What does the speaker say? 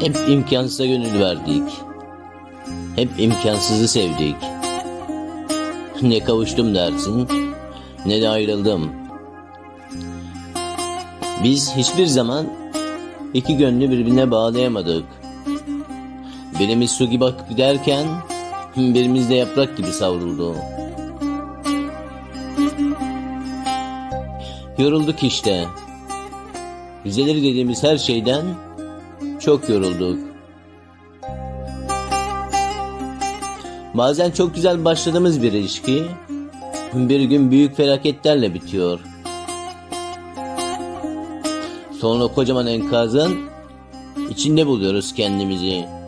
Hep imkansıza gönül verdik. Hep imkansızı sevdik. Ne kavuştum dersin, ne de ayrıldım. Biz hiçbir zaman iki gönlü birbirine bağlayamadık. Birimiz su gibi akıp giderken birimiz de yaprak gibi savruldu. Yorulduk işte. Güzelir dediğimiz her şeyden çok yorulduk. Bazen çok güzel başladığımız bir ilişki bir gün büyük felaketlerle bitiyor. Sonra kocaman enkazın içinde buluyoruz kendimizi.